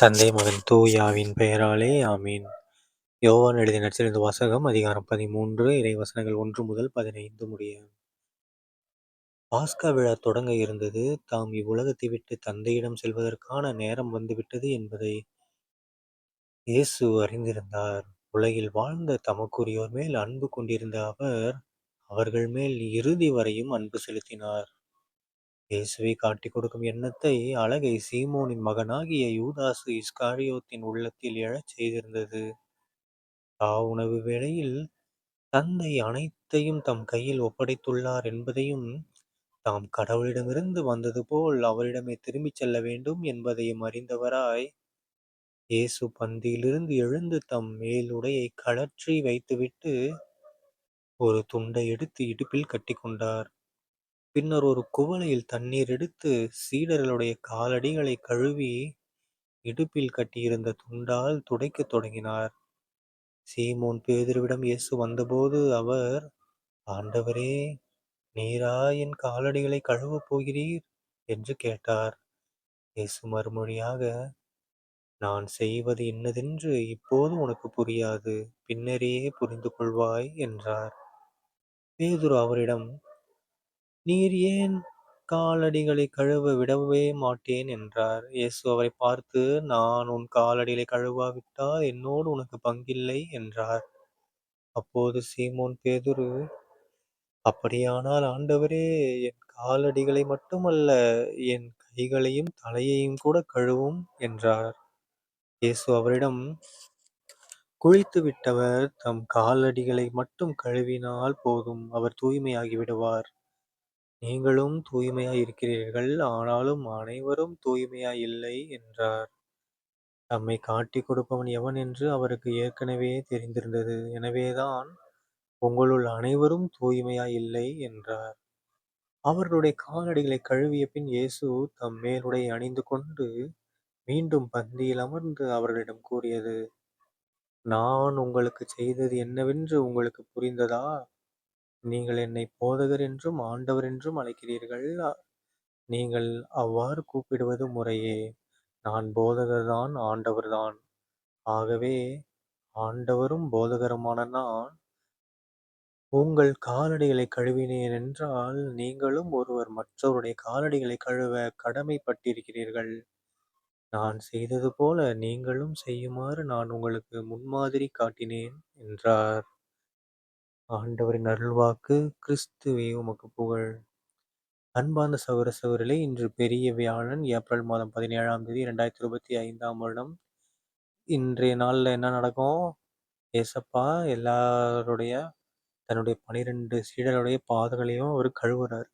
தந்தை மகன் தூயாவின் பெயராலே ஆமீன். யோவான் எழுதிய இந்த வாசகம் அதிகாரம் பதிமூன்று இறை வசனங்கள் ஒன்று முதல் பதினைந்து முடிய. பாஸ்கா விழா தொடங்க இருந்தது. தாம் இவ்வுலகத்தை விட்டு தந்தையிடம் செல்வதற்கான நேரம் வந்துவிட்டது என்பதை இயேசு அறிந்திருந்தார். உலகில் வாழ்ந்த தமக்குரியோர் மேல் அன்பு கொண்டிருந்த அவர் அவர்கள் மேல் இறுதி வரையும் அன்பு செலுத்தினார். இயேசுவை காட்டிக் கொடுக்கும் எண்ணத்தை அழகை சீமோனின் மகனாகிய யூதாசு இஸ்காரியோத்தின் உள்ளத்தில் எழச் செய்திருந்தது. கா உணவு வேளையில் தந்தை அனைத்தையும் தம் கையில் ஒப்படைத்துள்ளார் என்பதையும் தாம் கடவுளிடமிருந்து வந்தது போல் அவரிடமே திரும்பிச் செல்ல வேண்டும் என்பதையும் அறிந்தவராய் இயேசு பந்தியிலிருந்து எழுந்து தம் மேலுடையை கழற்றி வைத்துவிட்டு ஒரு துண்டை எடுத்து இடுப்பில் கட்டிக்கொண்டார் பின்னர் ஒரு குவளையில் தண்ணீர் எடுத்து சீடர்களுடைய காலடிகளை கழுவி இடுப்பில் கட்டியிருந்த துண்டால் துடைக்கத் தொடங்கினார். சீமோன் பேதுருவிடம் இயேசு வந்தபோது அவர் ஆண்டவரே நீரா என் காலடிகளை கழுவப் போகிறீர்? என்று கேட்டார். இயேசு மறுமொழியாக நான் செய்வது இன்னதென்று இப்போது உனக்கு புரியாது. பின்னரே புரிந்து கொள்வாய் என்றார். பேதுரு அவரிடம் நீர் ஏன் காலடிகளை கழுவ விடவே மாட்டேன் என்றார். இயேசு அவரை பார்த்து நான் உன் காலடிகளை கழுவாவிட்டால் என்னோடு உனக்கு பங்கில்லை என்றார். அப்போது சீமோன் பேதுரு அப்படியானால் ஆண்டவரே என் காலடிகளை மட்டுமல்ல என் கைகளையும் தலையையும் கூட கழுவும் என்றார். இயேசு அவரிடம் குளித்து விட்டவர் தம் காலடிகளை மட்டும் கழுவினால் போதும் அவர் தூய்மையாகி விடுவார். நீங்களும் தூய்மையாய் இருக்கிறீர்கள் ஆனாலும் அனைவரும் தூய்மையாய் இல்லை என்றார். தம்மை காட்டிக் கொடுப்பவன் எவன் என்று அவருக்கு ஏற்கனவே தெரிந்திருந்தது. எனவேதான் உங்களுள் அனைவரும் தூய்மையாய் இல்லை என்றார். அவர்களுடைய காலடிகளை கழுவிய பின் இயேசு தம் மேலுடை அணிந்து கொண்டு மீண்டும் பந்தியில் அமர்ந்து அவர்களிடம் கூறியது நான் உங்களுக்கு செய்தது என்னவென்று உங்களுக்கு புரிந்ததா? நீங்கள் என்னை போதகர் என்றும் ஆண்டவர் என்றும் அழைக்கிறீர்கள். நீங்கள் அவ்வாறு கூப்பிடுவது முறையே. நான் போதகர்தான் ஆண்டவர்தான். ஆகவே ஆண்டவரும் போதகருமான நான் உங்கள் காலடிகளை கழுவினேன் என்றால் நீங்களும் ஒருவர் மற்றவருடைய காலடிகளை கழுவ கடமைப்பட்டிருக்கிறீர்கள். நான் செய்தது போல நீங்களும் செய்யுமாறு நான் உங்களுக்கு முன்மாதிரி காட்டினேன் என்றார். ஆண்டவரின் அருள்வாக்கு கிறிஸ்துவே உமக்கு புகழ். அன்பார்ந்த சகோதர சகோதரிகளே இன்று பெரிய வியாழன் ஏப்ரல் மாதம் பதினேழாம் தேதி ரெண்டாயிரத்தி இருபத்தி ஐந்தாம் வருடம். இன்றைய நாளில் என்ன நடக்கும்? ஏசப்பா எல்லாருடைய தன்னுடைய பனிரெண்டு சீடருடைய பாதங்களையும் அவர் கழுவுறார்.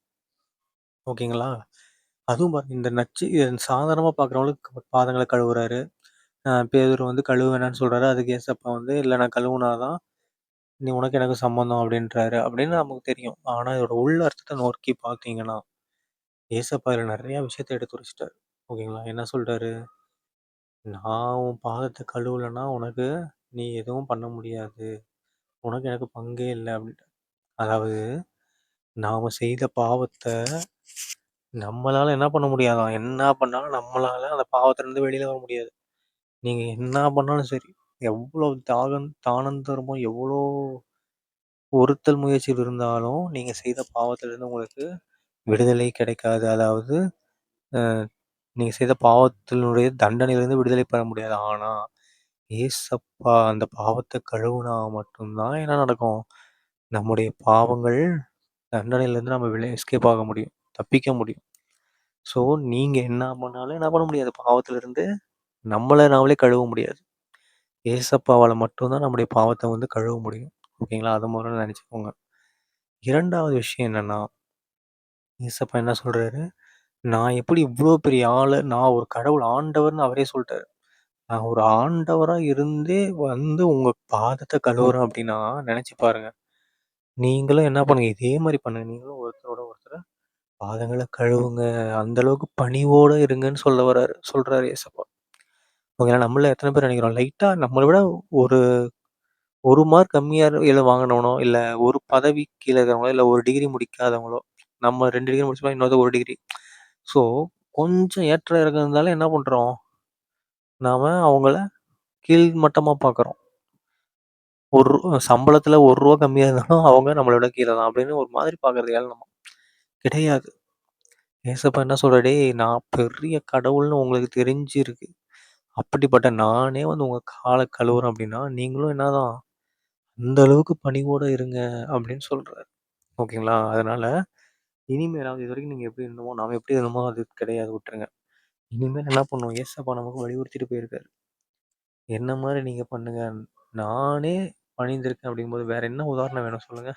ஓகேங்களா? அதுவும் பாருங்க இந்த நச்சு சாதாரணமாக பார்க்குறவங்களுக்கு பாதங்களை கழுவுறாரு. பேதூர் வந்து கழுவு வேணான்னு சொல்கிறாரு அதுக்கு ஏசப்பா வந்து இல்லை நான் கழுவுனாதான் நீ உனக்கு எனக்கு சம்மந்தம் அப்படின்றாரு. அப்படின்னு நமக்கு தெரியும். ஆனால் இதோட உள்ள அர்த்தத்தை நோக்கி பார்த்தீங்கன்னா ஏசப்பா இதில் நிறையா விஷயத்த எடுத்து வச்சுட்டாரு ஓகேங்களா? என்ன சொல்கிறாரு நான் உன் பாதத்தை கழுவலைன்னா உனக்கு நீ எதுவும் பண்ண முடியாது. உனக்கு எனக்கு பங்கே இல்லை அப்படின்ட்டு. அதாவது நாம் செய்த பாவத்தை நம்மளால என்ன பண்ண முடியாதான். என்ன பண்ணாலும் நம்மளால அந்த பாவத்திலேருந்து வெளியில் வர முடியாது. நீங்கள் என்ன பண்ணாலும் சரி எவ்வளோ தாகம் தானந்தர்மம் எவ்வளோ ஒருத்தல் முயற்சியில் இருந்தாலும் நீங்கள் செய்த பாவத்திலிருந்து உங்களுக்கு விடுதலை கிடைக்காது. அதாவது நீங்கள் செய்த பாவத்தினுடைய தண்டனையிலிருந்து விடுதலை பெற முடியாது. ஆனால் ஏசப்பா அந்த பாவத்தை கழுவுனா மட்டும்தான் என்ன நடக்கும்? நம்முடைய பாவங்கள் தண்டனையிலேருந்து நம்ம வெளியே எஸ்கேப் ஆக முடியும். தப்பிக்க முடியும். ஸோ நீங்கள் என்ன பண்ணாலும் என்ன பண்ண முடியாது. பாவத்திலிருந்து நம்மளை நாமளே கழுவ முடியாது. ஏசப்பாவால் மட்டும்தான் நம்முடைய பாவத்தை வந்து கழுவ முடியும். ஓகேங்களா? அது முதல்ல நினச்சிக்கோங்க. இரண்டாவது விஷயம் என்னென்னா ஏசப்பா என்ன சொல்கிறாரு நான் எப்படி இவ்வளோ பெரிய ஆள் நான் ஒரு கடவுள் ஆண்டவர்னு அவரே சொல்லிட்டாரு. நான் ஒரு ஆண்டவராக இருந்தே வந்து உங்கள் பாதத்தை கழுவுறேன் அப்படின்னா நினச்சி பாருங்க. நீங்களும் என்ன பண்ணுங்க? இதே மாதிரி பண்ணுங்க. நீங்களும் ஒருத்தரோட ஒருத்தர் பாதங்களை கழுவுங்க. அந்த அளவுக்கு பணிவோடு இருங்கன்னு சொல்ல வர்றாரு சொல்கிறாரு ஏசப்பா. ஓகேங்களா நம்மள எத்தனை பேர் நினைக்கிறோம் லைட்டாக நம்மளை விட ஒரு ஒரு மார்க் கம்மியாக இதில் வாங்கினவனோ இல்லை ஒரு பதவி கீழே இருக்கிறவங்களோ இல்லை ஒரு டிகிரி முடிக்காதவங்களோ நம்ம ரெண்டு டிகிரி முடிச்சோம் இன்னொரு ஒரு டிகிரி ஸோ கொஞ்சம் ஏற்ற இறக்கம் இருந்தாலும் என்ன பண்ணுறோம் நாம அவங்கள கீழ் மட்டமா பார்க்குறோம். ஒரு ரூ சம்பளத்துல ரூ. 1 கம்மியா இருந்தாலும் அவங்க நம்மள விட கீழ தான் அப்படின்னு ஒரு மாதிரி பார்க்குறது ஏளனமா. கிடையாது. ஏசப்பா என்ன சொல்றாரு, "டேய் நான் பெரிய கடவுள்னு உங்களுக்கு தெரிஞ்சிருக்கு. அப்படிப்பட்ட நானே வந்து உங்க கால கழுவுறேன் அப்படின்னா, நீங்களும் என்னதான் அந்த அளவுக்கு பணிவோட இருங்க" அப்படின்னு சொல்றாரு. ஓகேங்களா? அதனால இனிமேலாவது இதுவரைக்கும் நீங்க எப்படி இருந்தமோ நாம எப்படி இருந்தமோ அது கிடையாது விட்டுருங்க. இனிமேல் என்ன பண்ணுவோம் ஏசப்பா நமக்கு வலியுறுத்திட்டு போயிருக்காரு. என்ன மாரி நீங்க பண்ணுங்க. நானே பணிந்திருக்கேன் அப்படிங்கும்போது வேற என்ன உதாரணம் வேணும் சொல்லுங்க?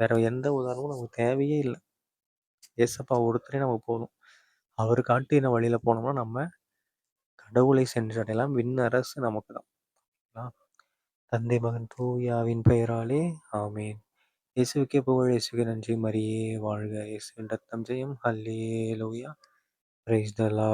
வேற எந்த உதாரணமும் நமக்கு தேவையே இல்ல. ஏசப்பா ஒருத்தரே நமக்கு போதும். அவரு காட்டின வழியில போனோம்னா, நம்ம கடவுளை சென்றடையலாம். விண்ணரசு நமக்கு தான். தந்தை, மகன், தூயாவின் பெயராலே ஆமேன். இயேசுக்கே புகழ், இயேசுக்கு நன்றி, மரியே வாழ்க, இயேசுவின் ரத்தம் ஜெயம், ஹல்லேலூயா, பிரைஸ் தலா